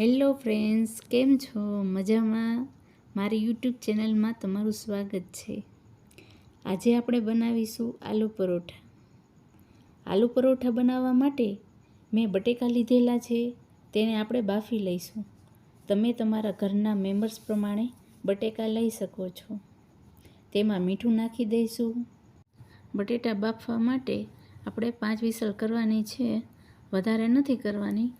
Hello friends, કેમ છો? મજામાં? મારી યુટ્યુબ ચેનલમાં તમારું સ્વાગત છે. આજે આપણે બનાવીશું આલુ પરોઠા. આલુ પરોઠા બનાવવા માટે મેં બટેકા લીધેલા છે, તેને આપણે બાફી લઈશું. તમે તમારા ઘરના મેમ્બર્સ પ્રમાણે બટેકા લઈ શકો છો. તેમાં મીઠું નાખી દઈશું. બટેટા બાફવા માટે આપણે પાંચ વિસલ કરવાની છે. વધારે નથી કરવાની.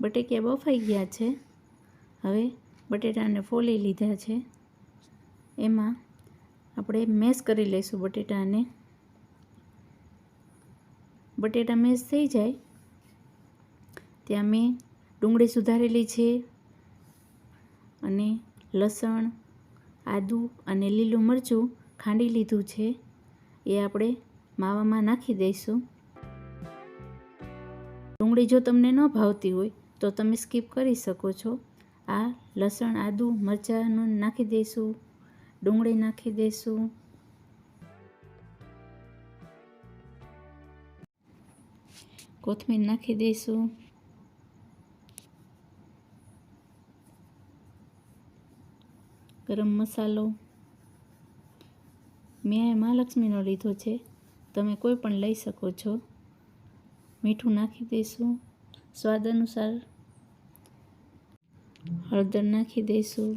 બટેકા બફાઈ ગયા છે. હવે બટેટાને ફોલી લીધા છે. એમાં આપણે મેશ કરી લઈશું બટેટાને. બટેટા મેશ થઈ જાય. ત્યાં મેં ડુંગળી સુધારેલી છે અને લસણ, આદું અને લીલું મરચું ખાંડી લીધું છે. એ આપણે માવામાં નાખી દઈશું. ડુંગળી જો તમને ન ભાવતી હોય તો તમે સ્કીપ કરી શકો છો. આ લસણ, આદું, મરચાંનું નાખી દઈશું ડુંગળી નાખી દઈશું કોથમીર નાખી દઈશું ગરમ મસાલો. મેં મહાલક્ષ્મીનો લીધો છે. તમે કોઈ પણ લઈ શકો છો. મીઠું નાખી દઈશું સ્વાદ અનુસાર હળદર નાખી દઈશું,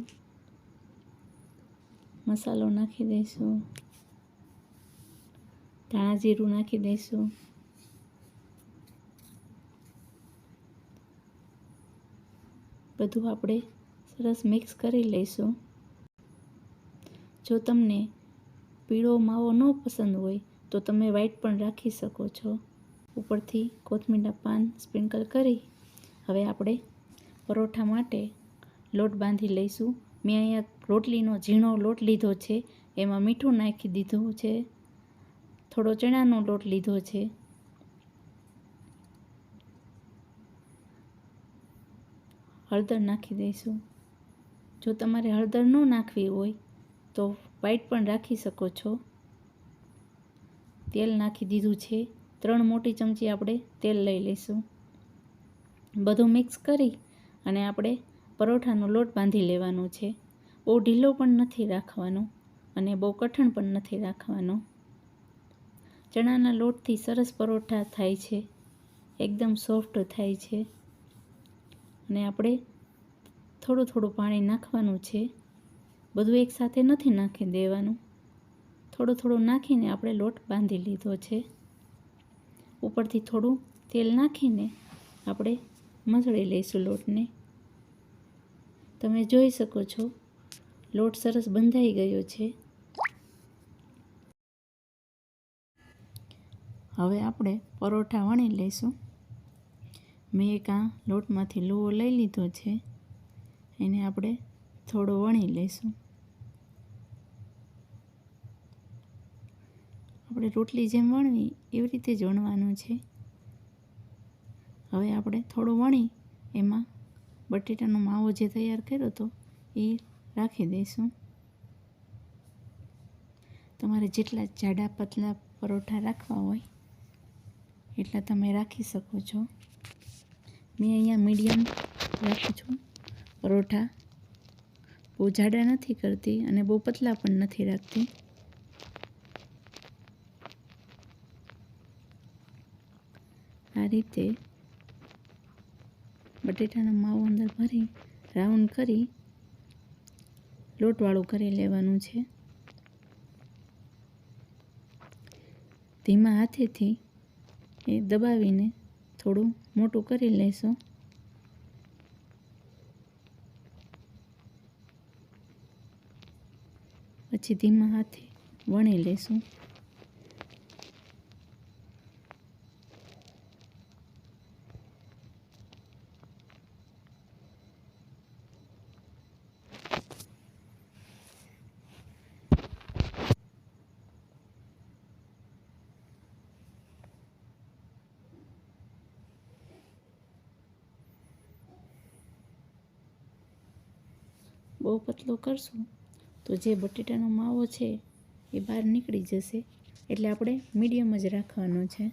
મસાલો નાખી દઈશું, ધાણા જીરું નાખી દઈશું, બધું આપણે સરસ મિક્સ કરી લઈશું. જો તમને પીળો માવો ન પસંદ હોય તો તમે વ્હાઈટ પણ રાખી શકો છો. ઉપરથી કોથમીરના પાન સ્પ્રિંકલ કરી હવે આપણે પરોઠા માટે લોટ બાંધી લઈશું. મેં અહીંયા રોટલીનો ઝીણો લોટ લીધો છે. એમાં મીઠું નાખી દીધું છે. થોડો ચણાનો લોટ લીધો છે. હળદર નાખી દઈશું. જો તમારે હળદર ન નાખવી હોય તો વ્હાઈટ પણ રાખી શકો છો. તેલ નાખી દીધું છે. ત્રણ મોટી ચમચી આપણે તેલ લઈ લઈશું. બધું મિક્સ કરી અને આપણે પરોઠાનો લોટ બાંધી લેવાનો છે. બહુ ઢીલો પણ નથી રાખવાનો અને બહુ કઠણ પણ નથી રાખવાનો. ચણાના લોટથી સરસ પરોઠા થાય છે. એકદમ સોફ્ટ થાય છે. અને આપણે થોડું થોડું પાણી નાખવાનું છે. બધું એકસાથે નથી નાખી દેવાનું. થોડું થોડું નાખીને આપણે લોટ બાંધી લીધો છે. ઉપરથી થોડું તેલ નાખીને આપણે મસળી લઈશું લોટને. તમે જોઈ શકો છો, લોટ સરસ બંધાઈ ગયો છે. હવે આપણે પરોઠા વણી લઈશું. મેં એક આ લોટમાંથી લોહો લઈ લીધો છે, એને આપણે થોડો વણી લઈશું. આપણે રોટલી જેમ વણવી, એવી રીતે જ વણવાનું છે. હવે આપણે થોડું વણી, એમાં બટેટાનો માવો જે તૈયાર કર્યો હતો એ રાખી દઈશું. તમારે જેટલા જાડા પતલા પરોઠા રાખવા હોય, એટલા તમે રાખી શકો છો. મેં અહીંયા મીડિયમ રાખું છું. પરોઠા બહુ જાડા નથી કરતી અને બહુ પતલા પણ નથી રાખતી. આ રીતે બટેટાનો માવો અંદર ભરી, રાઉન્ડ કરી લોટવાળું કરી લેવાનું છે. ધીમા હાથેથી એ દબાવીને થોડું મોટું કરી લેશો. પછી ધીમા હાથે વણી લેશું. બહુ પતલો કરશું, તો જે બટેટાનો માવો છે એ બહાર નીકળી જશે. એટલે આપણે મીડિયમ જ રાખવાનો છે.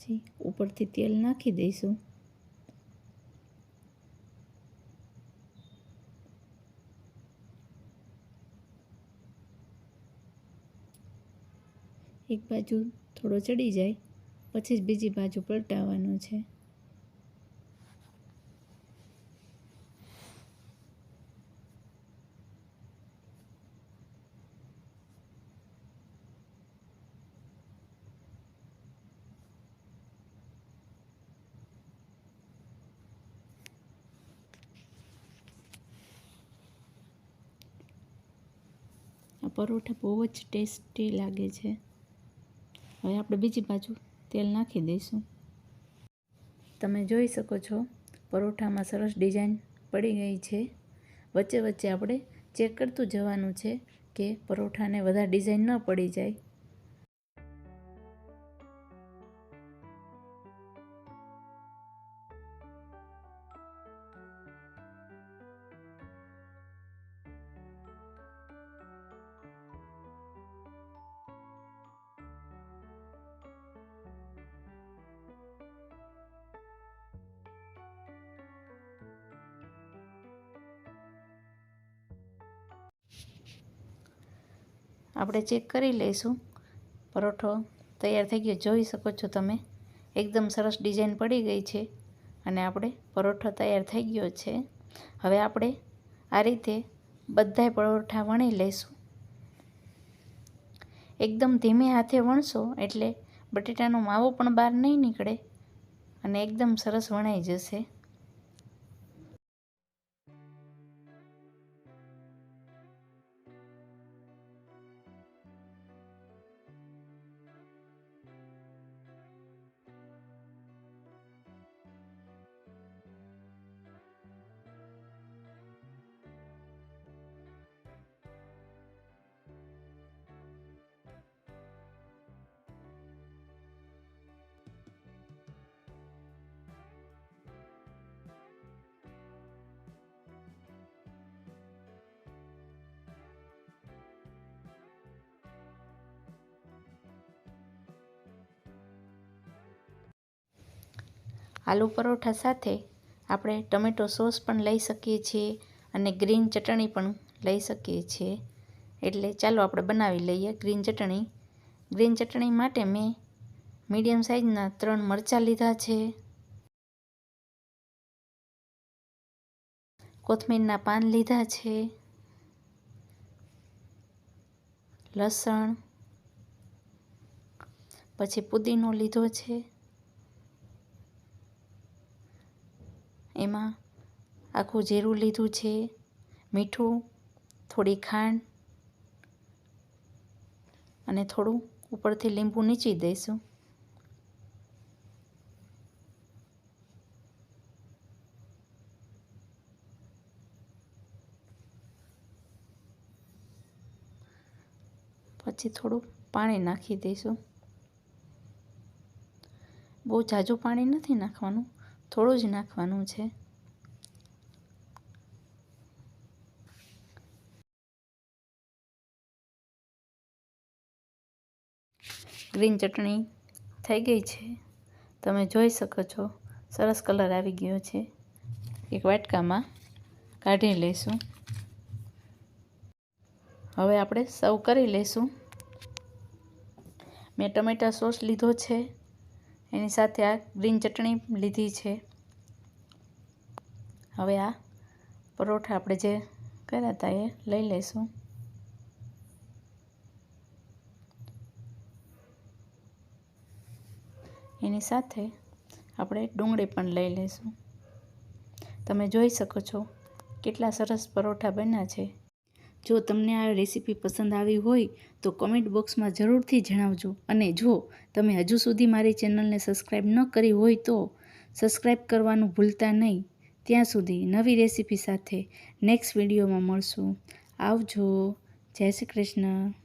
જી ઉપરથી તેલ નાખી દઈશું. એક બાજુ થોડો ચડી જાય, પછી જ બીજી બાજુ પલટાવવાનું છે. પરોઠા બહુ જ ટેસ્ટી લાગે છે. હવે આપણે બીજી બાજુ તેલ નાખી દઈશું. તમે જોઈ શકો છો, પરોઠામાં સરસ ડિઝાઇન પડી ગઈ છે. વચ્ચે વચ્ચે આપણે ચેક કરતું જવાનું છે કે પરોઠાને વધારે ડિઝાઇન ન પડી જાય. આપણે ચેક કરી લઈશું. પરોઠો તૈયાર થઈ ગયો. જોઈ શકો છો તમે. એકદમ સરસ ડિઝાઇન પડી ગઈ છે અને આપણે પરોઠો તૈયાર થઈ ગયો છે. હવે આપણે આ રીતે બધાય પરોઠા વણી લઈશું. એકદમ ધીમે હાથે વણશો એટલે બટેટાનો માવો પણ બહાર નહીં નીકળે અને એકદમ સરસ વણાઈ જશે. આલુ પરોઠા સાથે આપણે ટમેટો સોસ પણ લઈ શકીએ છીએ અને ગ્રીન ચટણી પણ લઈ શકીએ છીએ. એટલે ચાલો આપણે બનાવી લઈએ ગ્રીન ચટણી. ગ્રીન ચટણી માટે મેં મીડિયમ સાઇઝના ત્રણ મરચાં લીધા છે. કોથમીરના પાન લીધા છે. લસણ. પછી પુદીનો લીધો છે. એમાં આખું જીરું લીધું છે. મીઠું, થોડી ખાંડ અને થોડું ઉપરથી લીંબુ નીચી દઈશું. પછી થોડું પાણી નાખી દઈશું. બહુ ઝાઝું પાણી નથી નાખવાનું. થોડું જ નાખવાનું છે. ગ્રીન ચટણી થઈ ગઈ છે. તમે જોઈ શકો છો, સરસ કલર આવી ગયો છે. એક વાટકામાં કાઢી લઈશું. હવે આપણે સર્વ કરી લઈશું. મેં ટમેટા સોસ લીધો છે. એની સાથે આ ગ્રીન ચટણી લીધી છે. હવે આ પરોઠા આપણે જે કર્યા હતા એ લઈ લઈશું. એની સાથે આપણે ડુંગળી પણ લઈ લઈશું. તમે જોઈ શકો છો કેટલા સરસ પરોઠા બન્યા છે. જો તમને આ રેસીપી પસંદ આવી હોય, તો કોમેન્ટ બોક્સમાં જરૂરથી જણાવજો. અને જો તમે હજુ સુધી મારી ચેનલને સબસ્ક્રાઈબ ન કરી હોય તો સબસ્ક્રાઈબ કરવાનું ભૂલતા નહીં. ત્યાં સુધી નવી રેસીપી સાથે નેક્સ્ટ વિડીયોમાં મળશું. આવજો. જય શ્રી કૃષ્ણ.